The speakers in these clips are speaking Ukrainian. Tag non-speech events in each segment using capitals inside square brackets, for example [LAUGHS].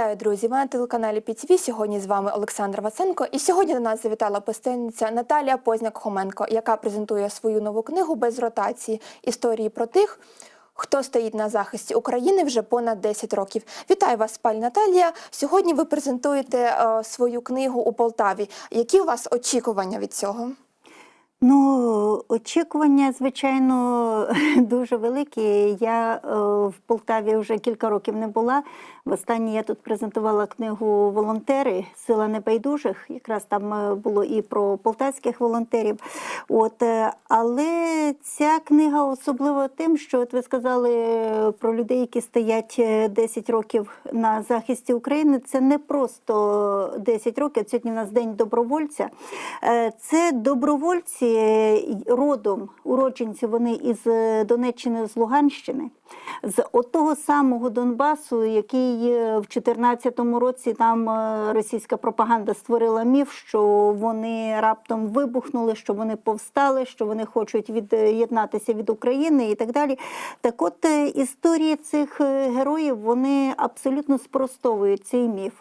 Вітаю, друзі! Ви на телеканалі ПІТВ. Сьогодні з вами Олександр Васенко. І сьогодні до нас завітала письменниця Наталія Позняк-Хоменко, яка презентує свою нову книгу без ротації історії про тих, хто стоїть на захисті України вже понад 10 років. Вітаю вас, пані Наталія. Сьогодні ви презентуєте е, свою книгу у Полтаві. Які у вас очікування від цього? Ну, очікування, звичайно, [LAUGHS] дуже великі. Я е, в Полтаві вже кілька років не була. Востаннє я тут презентувала книгу Волонтери Сила небайдужих. Якраз там е, було і про полтавських волонтерів. От, е, але ця книга особлива тим, що от ви сказали е, про людей, які стоять е, 10 років на захисті України. Це не просто 10 років. Сьогодні у нас день добровольця. Це добровольці родом, уродженці вони із Донеччини, з Луганщини, з отого самого Донбасу, який е, в 2014 році там е, російська пропаганда створила міф, що вони раптом вибухнули, що вони повстали, що вони хочуть від'єднатися від України і так далі. Так от е, історії цих героїв вони абсолютно спростовують цей міф.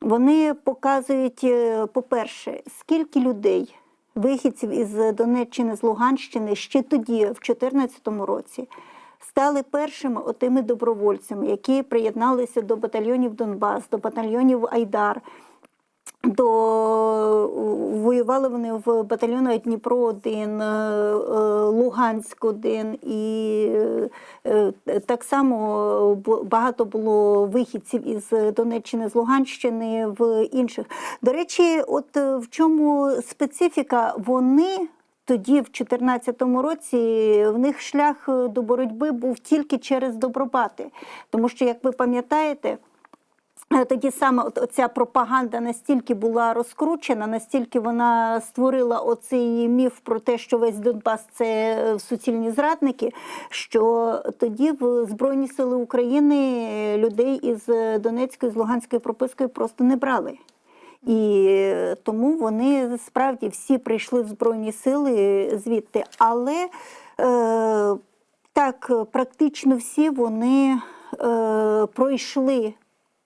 Вони показують, по-перше, скільки людей, вихідців із Донеччини, з Луганщини, ще тоді, в 2014 році, стали першими отими добровольцями, які приєдналися до батальйонів Донбас, до батальйонів Айдар. До воювали вони в батальйонах Дніпро 1 Луганськ 1 і е, так само багато було вихідців із Донеччини, з Луганщини, в інших. До речі, от е, в чому специфіка? Вони тоді, в 2014 році, в них шлях е, до боротьби був тільки через добробати. Тому що, як ви пам'ятаєте, Е, Тоді саме оця пропаганда настільки була розкручена, настільки вона створила оцей міф про те, що весь Донбас це е, суцільні зрадники, що тоді в Збройні Сили України людей із Донецької, з Луганської пропискою просто не брали. І тому вони справді всі прийшли в Збройні Сили звідти. Але е, так, практично всі вони е, пройшли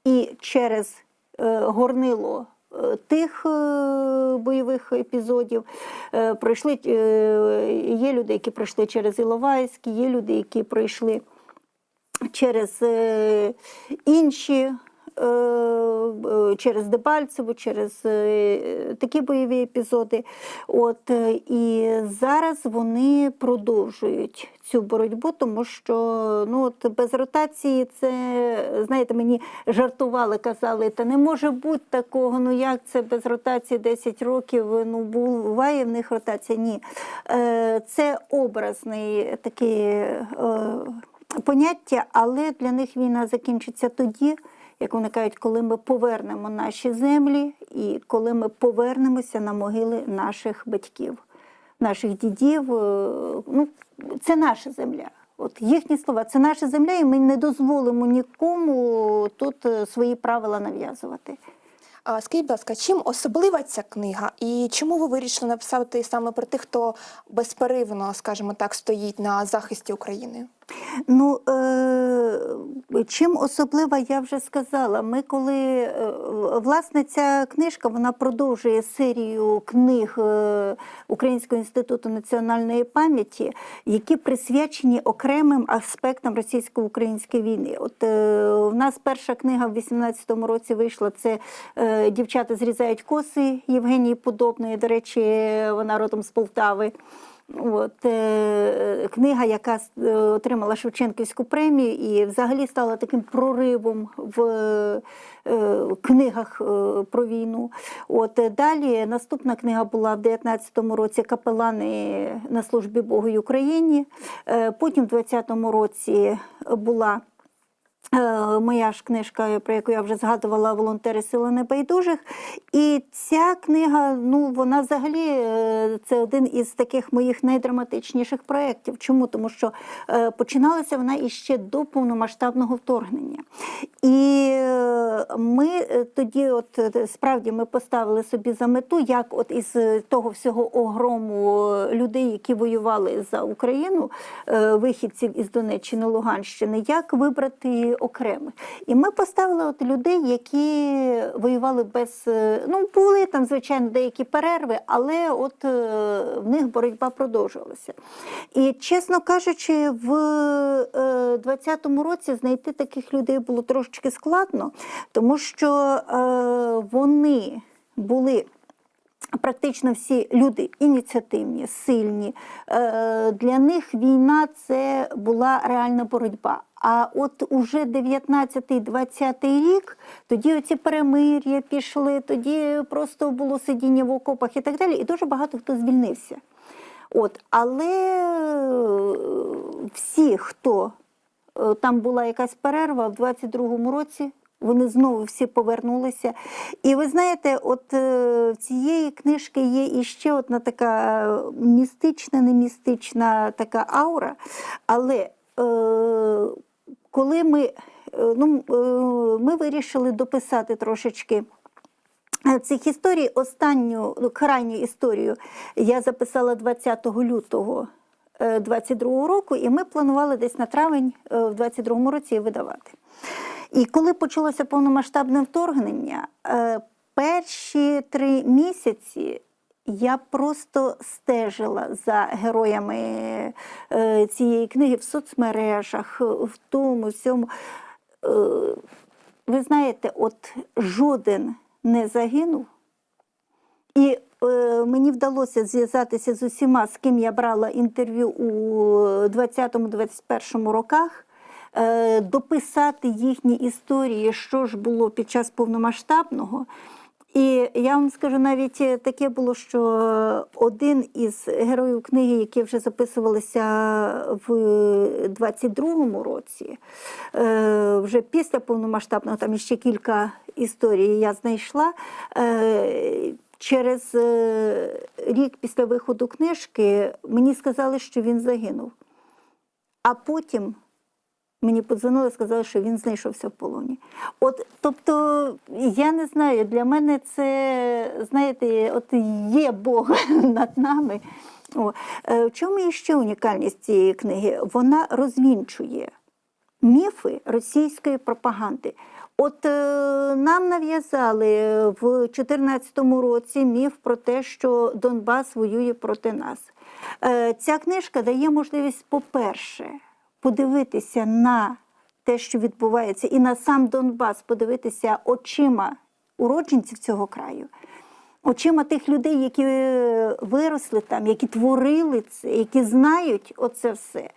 і через е, горнило е, тих е, бойових епізодів. Е, пройшли, є люди, які пройшли через Іловайськ, є люди, які пройшли через інші. Е, е, Через Дебальцеву, через е, такі бойові епізоди. От, і зараз вони продовжують цю боротьбу, тому що ну, от без ротації це, знаєте, мені жартували, казали, та не може бути такого, ну як це без ротації 10 років, ну буває в них ротація. Ні. Це образний такий. поняття, але для них війна закінчиться тоді, як вони кажуть, коли ми повернемо наші землі і коли ми повернемося на могили наших батьків, наших дідів. Е, Ну, це наша земля. От їхні слова, це наша земля, і ми не дозволимо нікому тут е, свої правила нав'язувати. А скажіть, будь ласка, чим особлива ця книга, і чому ви вирішили написати саме про тих, хто безперервно, скажімо так, стоїть на захисті України? Ну, е, чим особлива, я вже сказала. Ми коли е, власне ця книжка вона продовжує серію книг е, Українського інституту національної пам'яті, які присвячені окремим аспектам російсько-української війни. От у нас перша книга в 18-му році вийшла. Це дівчата зрізають коси Євгенії Подобної. До речі, вона родом з Полтави. От, е, книга, яка е, отримала Шевченківську премію і взагалі стала таким проривом в е, книгах е, про війну. От, е, далі наступна книга була в 19-му році Капелани на службі Богу Україні. Е, потім в 20-му році була Моя ж книжка, про яку я вже згадувала, волонтери сили небайдужих. І ця книга, ну вона взагалі е, це один із таких моїх найдраматичніших проєктів. Чому? Тому що е, починалася вона іще до повномасштабного вторгнення. І е, ми е, тоді, от е, справді, ми поставили собі за мету, як от із е, того всього огрому людей, які воювали за Україну, е, вихідців із Донеччини, Луганщини, як вибрати окремих. І ми поставили от людей, які воювали без е, ну були там, звичайно, деякі перерви, але от е, в них боротьба продовжувалася. І чесно кажучи, в е, 20-му році знайти таких людей було трошечки складно, тому що е, вони були. Практично всі люди ініціативні, сильні. Е, Для них війна це була реальна боротьба. А от уже 19-20 рік, тоді оці перемир'я пішли, тоді просто було сидіння в окопах і так далі, і дуже багато хто звільнився. От, але е, всі, хто е, там була якась перерва в 22-му році. Вони знову всі повернулися. І ви знаєте, от е, в цієї книжки є іще одна така містична, не містична така аура. Але коли ми, е, ну, е, ми вирішили дописати трошечки. Е, Цих історій останню ну, крайню історію я записала 20 лютого 22 року, і ми планували десь на травень в 22 році видавати. І коли почалося повномасштабне вторгнення, перші три місяці я просто стежила за героями е, цієї книги в соцмережах, в тому всьому. Е, Ви знаєте, от жоден не загинув. І е, мені вдалося зв'язатися з усіма, з ким я брала інтерв'ю у 20-21 роках, е, дописати їхні історії, що ж було під час повномасштабного. І я вам скажу, навіть е, таке було, що один із героїв книги, які вже записувалися в 22-му році, е, вже після повномасштабного, там іще кілька історій я знайшла. е, Через е, рік після виходу книжки мені сказали, що він загинув. А потім мені подзвонили, сказали, що він знайшовся в полоні. От, тобто, я не знаю, для мене це, знаєте, от є Бог [LAUGHS] над нами. О, е, в чому є ще унікальність цієї книги? Вона розвінчує міфи російської пропаганди. От е, нам нав'язали в 2014 році міф про те, що Донбас воює проти нас. Е, ця книжка дає можливість, по-перше, подивитися на те, що відбувається, і на сам Донбас подивитися очима уродженців цього краю. Очима тих людей, які е, виросли там, які творили це, які знають оце все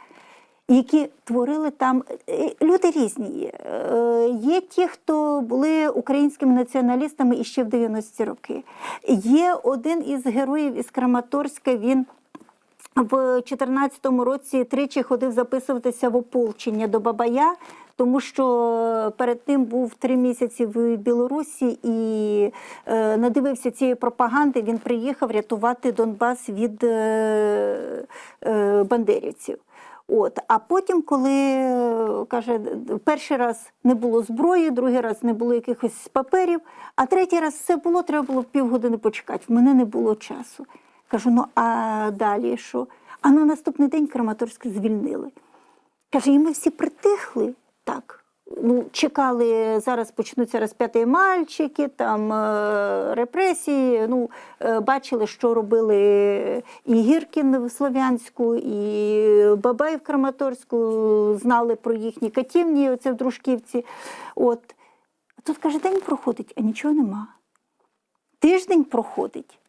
які творили там е, люди різні. є. Е, Є ті, хто були українськими націоналістами іще в 90-ті роки. Є один із героїв із Краматорська. Він в 2014 році тричі ходив записуватися в ополчення до Бабая. Тому що перед тим був три місяці в Білорусі і е, надивився цієї пропаганди. Він приїхав рятувати Донбас від е, е, бандерівців. От, а потім, коли е, каже, перший раз не було зброї, другий раз не було якихось паперів, а третій раз все було, треба було півгодини почекати. В мене не було часу. Кажу, ну а далі що? А на наступний день Краматорськ звільнили. Каже, і ми всі притихли так. Ну, чекали, зараз почнуться розп'яті мальчики, там е, репресії. Ну, е, бачили, що робили і Гіркін в Слов'янську, і Бабай в Краматорську, знали про їхні катівні, оце в Дружківці. От. Тут каже, день проходить, а нічого нема. Тиждень проходить,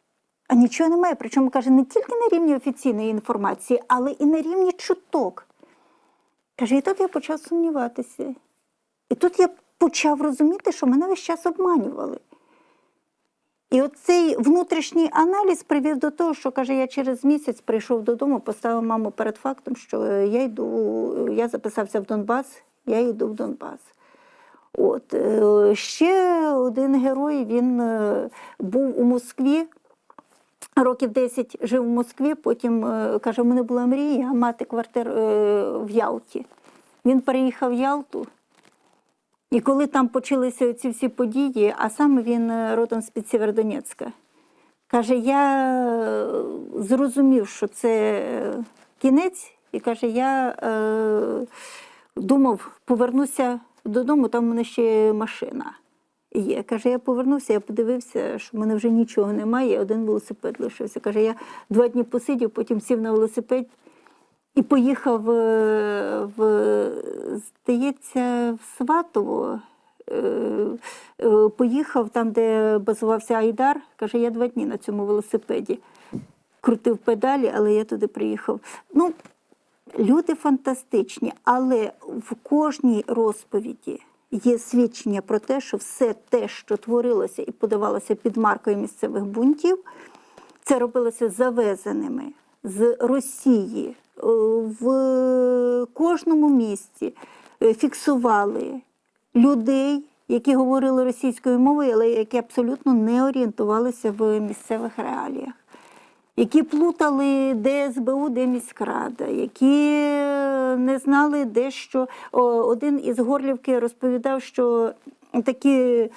а нічого немає. Причому каже, не тільки на рівні офіційної інформації, але і на рівні чуток. Каже, і тут я почав сумніватися. І тут я почав розуміти, що мене весь час обманювали. І оцей внутрішній аналіз привів до того, що каже, я через місяць прийшов додому, поставив маму перед фактом, що я йду, я записався в Донбас, я йду в Донбас. От е, ще один герой, він е, був у Москві. Років 10 жив у Москві, потім е, каже, в мене була мрія мати квартиру е, в Ялті. Він переїхав в Ялту, І коли там почалися ці всі події, а саме він е, родом з-під Сєвєродонецька, каже, я зрозумів, що це кінець, і каже, я е, думав, повернуся додому, там у мене ще машина є. Каже, я повернувся, я подивився, що в мене вже нічого немає, один велосипед лишився. Каже, я два дні посидів, потім сів на велосипед і поїхав е, в, здається, в Сватово. Е, е, Поїхав там, де базувався Айдар. Каже, я два дні на цьому велосипеді крутив педалі, але я туди приїхав. Ну, люди фантастичні, але в кожній розповіді є свідчення про те, що все те, що творилося і подавалося під маркою місцевих бунтів, це робилося завезеними з Росії е, в кожному місті. е, Фіксували людей, які говорили російською мовою, але які абсолютно не орієнтувалися в місцевих реаліях. Які плутали, де СБУ, де міськрада, які е, не знали, де що. Один із Горлівки розповідав, що такі е,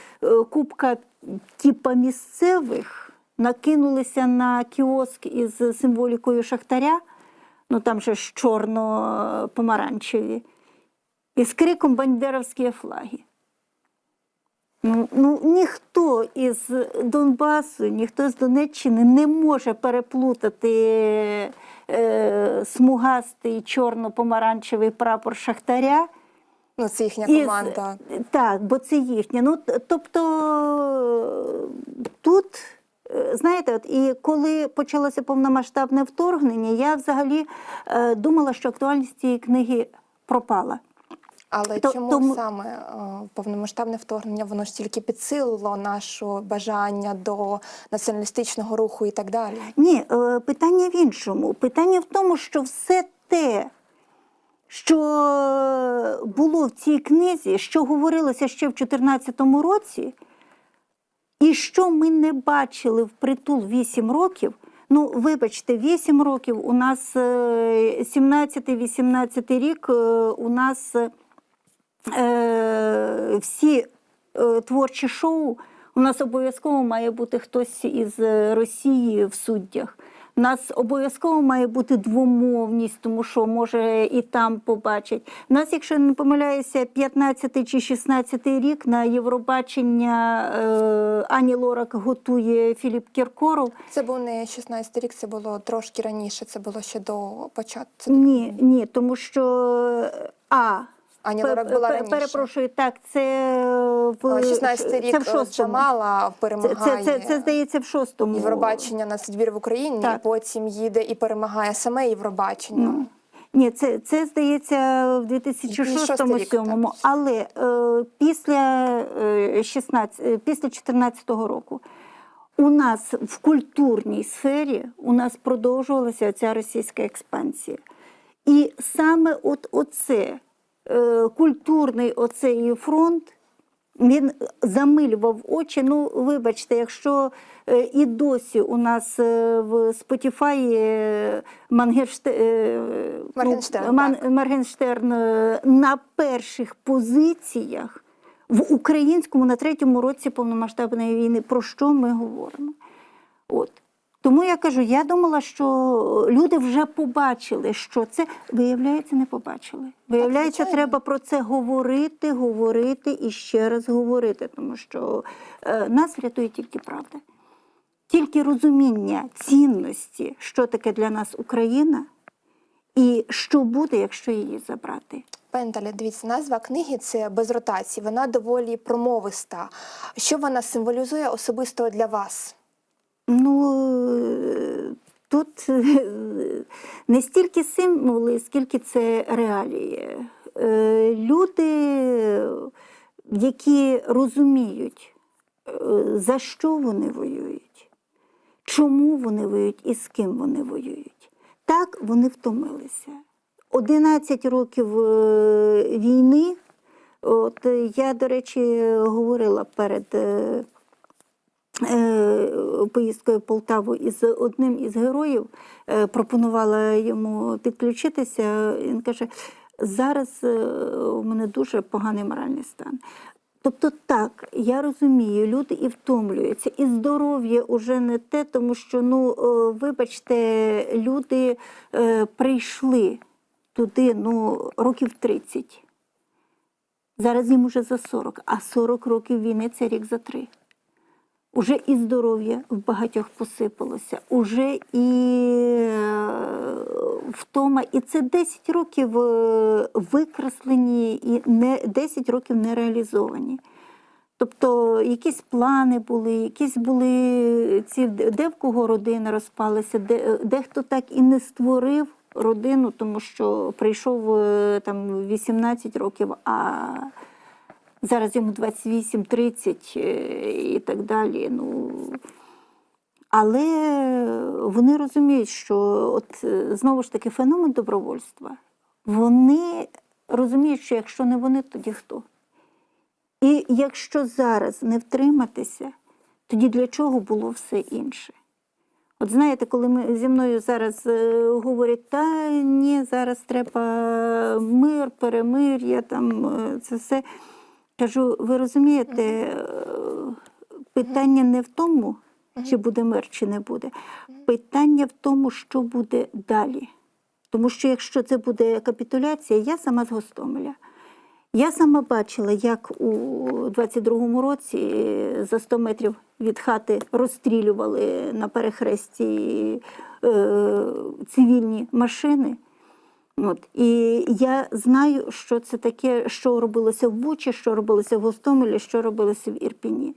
купка типа місцевих накинулися на кіоск із символікою Шахтаря, ну там ж чорно-помаранчеві, і з криком бандеровські флаги. Ну, ну, ніхто із Донбасу, ніхто з Донеччини не може переплутати е, смугастий чорно-помаранчевий прапор Шахтаря. Ну, це їхня із- команда. Так, бо це їхнє. Ну, тобто тут, е, знаєте, от, і коли почалося повномасштабне вторгнення, я взагалі е, думала, що актуальність цієї книги пропала. Але То- чому тому- саме е, повномасштабне вторгнення воно ж тільки підсилило наше бажання до націоналістичного руху і так далі? Ні, е, питання в іншому. Питання в тому, що все те, що було в цій книзі, що говорилося ще в 2014 році, і що ми не бачили в притул 8 років. Ну, вибачте, 8 років у нас е, 17-18 рік, е, у нас е, всі е, творчі шоу, у нас обов'язково має бути хтось із е, Росії в суддях. У нас обов'язково має бути двомовність, тому що може і там побачать. У нас, якщо не помиляюся, 15 чи 16 рік на Євробачення е, Ані Лорак готує Філіп Кіркоров. Це був не 16 рік, це було трошки раніше, це було ще до початку. Ні, ні, тому що а. Пе- Лорак була раніше. Перепрошую, так, це в А 16 це в е, шостому. Джамала Це, перемагає. це, це, це здається в шостому. Євробачення на відбір в Україні, Так. і потім їде і перемагає саме Євробачення. Ну, Ні, це, це здається в 2006 рік, 2007 так. але е, після, е, 16, е, після 2014 року у нас в культурній сфері у нас продовжувалася ця російська експансія. І саме от оце е, культурний оцей фронт. Він замилював очі. Ну, вибачте, якщо е, і досі у нас е, в е, е, Моргенштерн, ну, е, на перших позиціях в українському на третьому році повномасштабної війни, про що ми говоримо? От. Тому я кажу, я думала, що люди вже побачили, що це виявляється, не побачили. Виявляється, звичайно. треба про це говорити, говорити і ще раз говорити, тому що е, нас врятує тільки правда. Тільки розуміння цінності, що таке для нас Україна, і що буде, якщо її забрати. Пані Наталя, дивіться, назва книги це без ротації. Вона доволі промовиста. Що вона символізує особисто для вас? Ну е, тут е, не стільки символи, скільки це реалії. Е, Люди, які розуміють, за що вони воюють, чому вони воюють і з ким вони воюють. Так вони втомилися. 11 років війни. От я, до речі, говорила перед поїздкою в Полтаву із одним із героїв, е, пропонувала йому підключитися. Він каже: Зараз е, у мене дуже поганий моральний стан. Тобто, так, я розумію, люди і втомлюються, і здоров'я уже не те, тому що, ну, е, вибачте, люди е, прийшли туди ну, років 30. Зараз їм уже за 40, а 40 років війни це рік за три. Уже і здоров'я в багатьох посипалося, уже і е, втома, і це 10 років е, викреслені і не 10 років не реалізовані. Тобто якісь плани були, якісь були ці, де в кого родина розпалася, де, дехто так і не створив родину, тому що прийшов е, там 18 років, а зараз йому 28-30 е, і так далі. Ну, але вони розуміють, що от е, знову ж таки феномен добровольства. Вони розуміють, що якщо не вони, тоді хто? І якщо зараз не втриматися, тоді для чого було все інше? От знаєте, коли ми зі мною зараз е, говорять, та ні, зараз треба мир, перемир'я, там це все. Кажу, ви розумієте, е, питання не в тому, чи буде мир, чи не буде. Питання в тому, що буде далі. Тому що якщо це буде капітуляція, я сама з Гостомеля. Я сама бачила, як у 22-му році за 100 метрів від хати розстрілювали на перехресті е, цивільні машини. От. І я знаю, що це таке, що робилося в Бучі, що робилося в Гостомелі, що робилося в Ірпіні.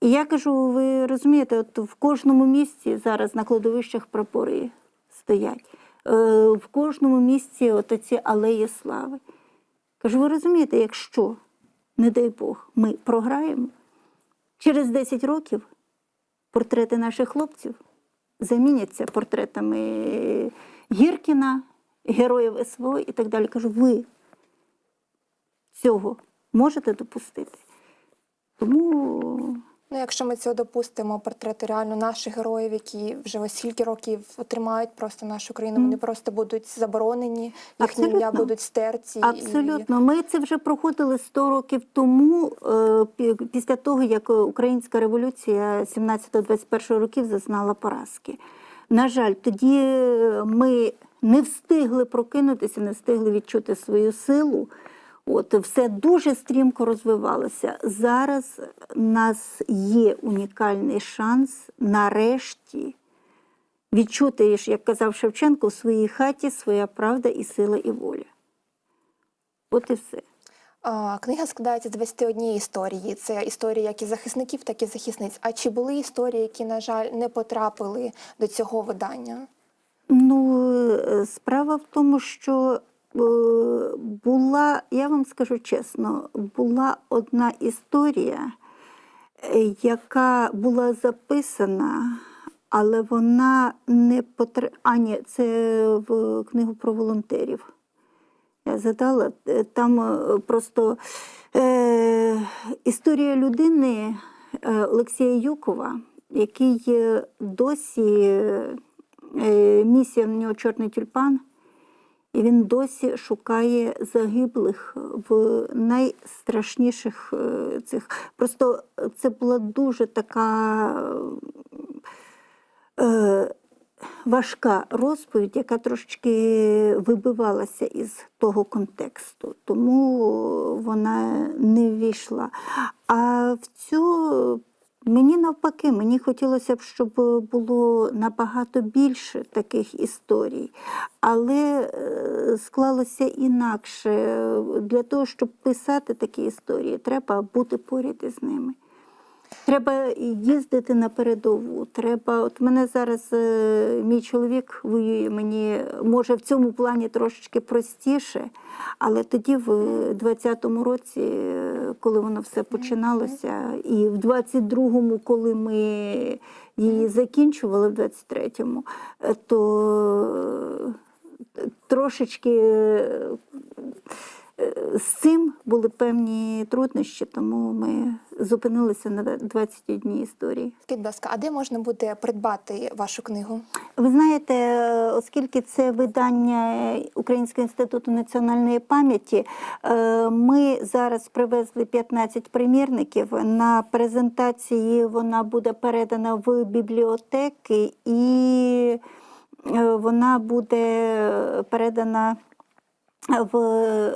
І я кажу, ви розумієте, от в кожному місці зараз на кладовищах прапори стоять, е, в кожному місці от ці алеї слави. Кажу, ви розумієте, якщо, не дай Бог, ми програємо, через 10 років портрети наших хлопців заміняться портретами Гіркіна, героїв СВО і так далі. Кажу, ви цього можете допустити? Тому Ну, якщо ми цього допустимо, портрети реально наших героїв, які вже ось скільки років тримають просто нашу країну, вони просто будуть заборонені, їхні ім'я будуть стерті. і- Абсолютно, ми це вже проходили 100 років тому, е, після того як Українська революція 17-21 років зазнала поразки. На жаль, тоді ми не встигли прокинутися, не встигли відчути свою силу. От все дуже стрімко розвивалося. Зараз у нас є унікальний шанс нарешті відчути, як казав Шевченко, в своїй хаті своя правда і сила і воля. От і все. Книга складається з 21 історії. Це історії як і захисників, так і захисниць. А чи були історії, які, на жаль, не потрапили до цього видання? Ну, е, справа в тому, що е, була, я вам скажу чесно, була одна історія, е, яка була записана, але вона не потр... А, ні, це в книгу про волонтерів. Я задала, там просто е, історія людини Олексія Юкова, який досі місія в нього Чорний тюльпан, і він досі шукає загиблих в найстрашніших е, цих. Просто це була дуже така. Е, важка розповідь, яка трошки вибивалася із того контексту, тому вона не ввійшла. А в цю мені навпаки, мені хотілося б, щоб було набагато більше таких історій, але е, склалося інакше. Для того, щоб писати такі історії, треба бути поряд із ними. Треба їздити на передову. Треба, от мене зараз е, мій чоловік воює, мені може в цьому плані трошечки простіше, але тоді, в 20-му році, е, коли воно все починалося, і в 22-му, коли ми її закінчували, в 23-му, е, то е, трошечки. Е, з цим були певні труднощі, тому ми зупинилися на 21 історії. Скажіть, будь ласка, а де можна буде придбати вашу книгу? Ви знаєте, оскільки це видання Українського інституту національної пам'яті, е, ми зараз привезли 15 примірників. На презентації вона буде передана в бібліотеки і е, вона буде передана в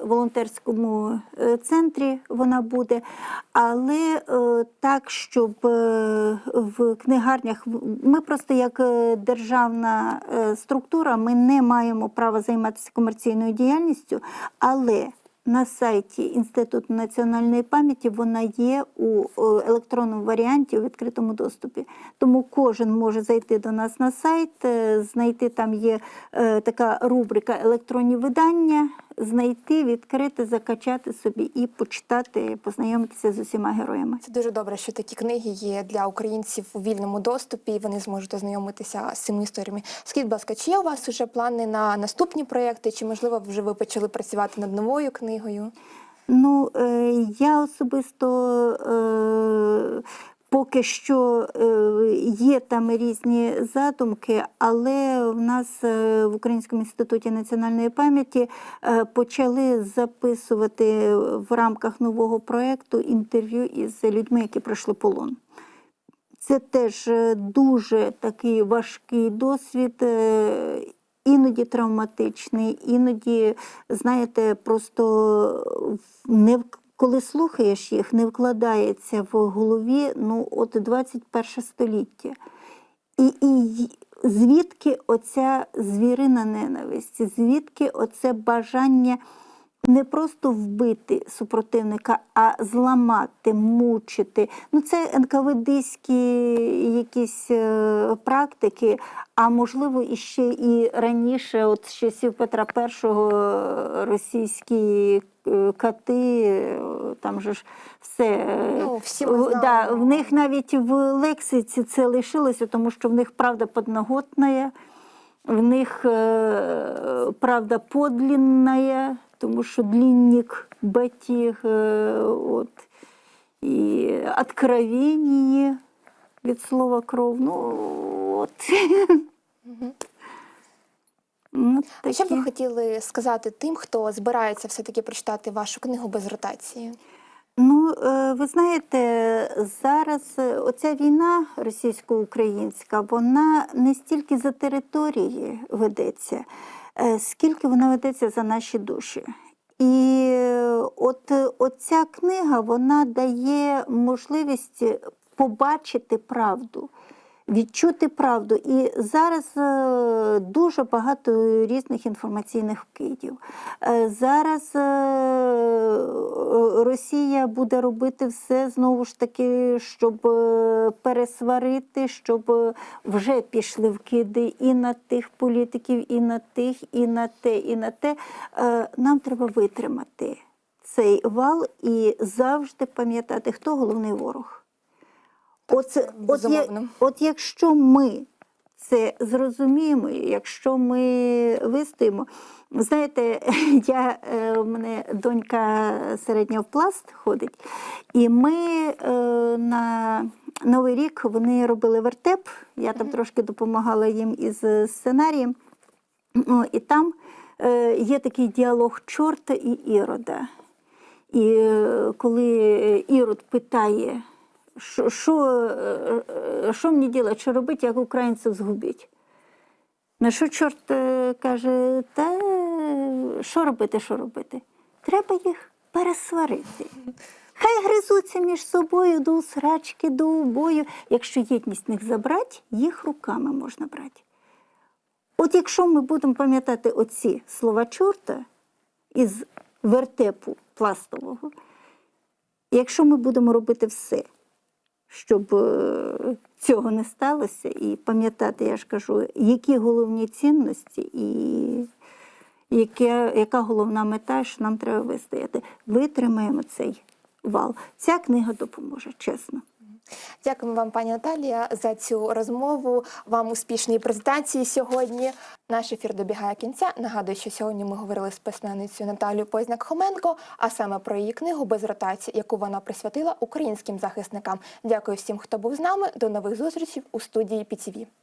волонтерському е, центрі вона буде, але е, так, щоб е, в книгарнях ми просто як державна структура, ми не маємо права займатися комерційною діяльністю, але на сайті Інституту національної пам'яті вона є у електронному варіанті у відкритому доступі. Тому кожен може зайти до нас на сайт, е, знайти там є е, така рубрика електронні видання, знайти, відкрити, закачати собі і почитати, познайомитися з усіма героями. Це дуже добре, що такі книги є для українців у вільному доступі, і вони зможуть ознайомитися з цими історіями. Скажіть, будь ласка, чи є у вас вже плани на наступні проекти, чи можливо вже ви почали працювати над новою книгою? Ну, е, я особисто е, поки що е, є там різні задумки, але в нас е, в Українському інституті національної пам'яті е, почали записувати в рамках нового проєкту інтерв'ю із людьми, які пройшли полон. Це теж дуже такий важкий досвід, іноді травматичний, іноді, знаєте, просто не коли слухаєш їх, не вкладається в голові ну, от 21 століття. І, і звідки оця звірина ненависті, звідки оце бажання не просто вбити супротивника, а зламати, мучити. Ну, це НКВДські якісь е, практики, а можливо, іще і раніше, от з часів Петра І, е, російські е, кати, там же ж все. Ну, всі ми в- да, в них навіть в лексиці це лишилося, тому що в них правда подноготная, в них правда подлинная, тому що длинник батіг, е, от, і откровення від слова кров. Ну, от. А що б ви хотіли сказати тим, хто збирається все-таки прочитати вашу книгу без ротації? Ну, е, ви знаєте, зараз е, оця війна російсько-українська, вона не стільки за території ведеться, скільки вона ведеться за наші душі. І е, от ця книга вона дає можливість побачити правду. Відчути правду. І зараз е, дуже багато різних інформаційних вкидів. Е, Зараз е, Росія буде робити все знову ж таки, щоб пересварити, щоб вже пішли вкиди і на тих політиків, і на тих, і на те, і на те. Нам треба витримати цей вал і завжди пам'ятати, хто головний ворог. От, от, я- от якщо ми це зрозуміємо, якщо ми вистоїмо, знаєте, [LAUGHS] я, е, у мене донька середнього в пласт ходить, і ми е, на Новий рік вони робили вертеп, я там трошки допомагала їм із сценарієм. О, і там е, є такий діалог чорта і Ірода. І е, коли Ірод питає, що, що, е, е, мені робити, що робити, як українців згубити? На що чорт е, каже, та що робити, що робити? Треба їх пересварити. Хай гризуться між собою до срачки, до убою. Якщо єдність них забрати, їх руками можна брати. От якщо ми будемо пам'ятати оці слова чорта із вертепу пластового, якщо ми будемо робити все, щоб е, цього не сталося, і пам'ятати, я ж кажу, які головні цінності і яке, яка головна мета, що нам треба вистояти. Витримаємо цей вал. Ця книга допоможе, чесно. Дякуємо вам, пані Наталія, за цю розмову. Вам успішної презентації сьогодні. Наш ефір добігає кінця. Нагадую, що сьогодні ми говорили з письменницею Наталією Познак Хоменко, а саме про її книгу без ротації, яку вона присвятила українським захисникам. Дякую всім, хто був з нами. До нових зустрічей у студії ПІТІВІ.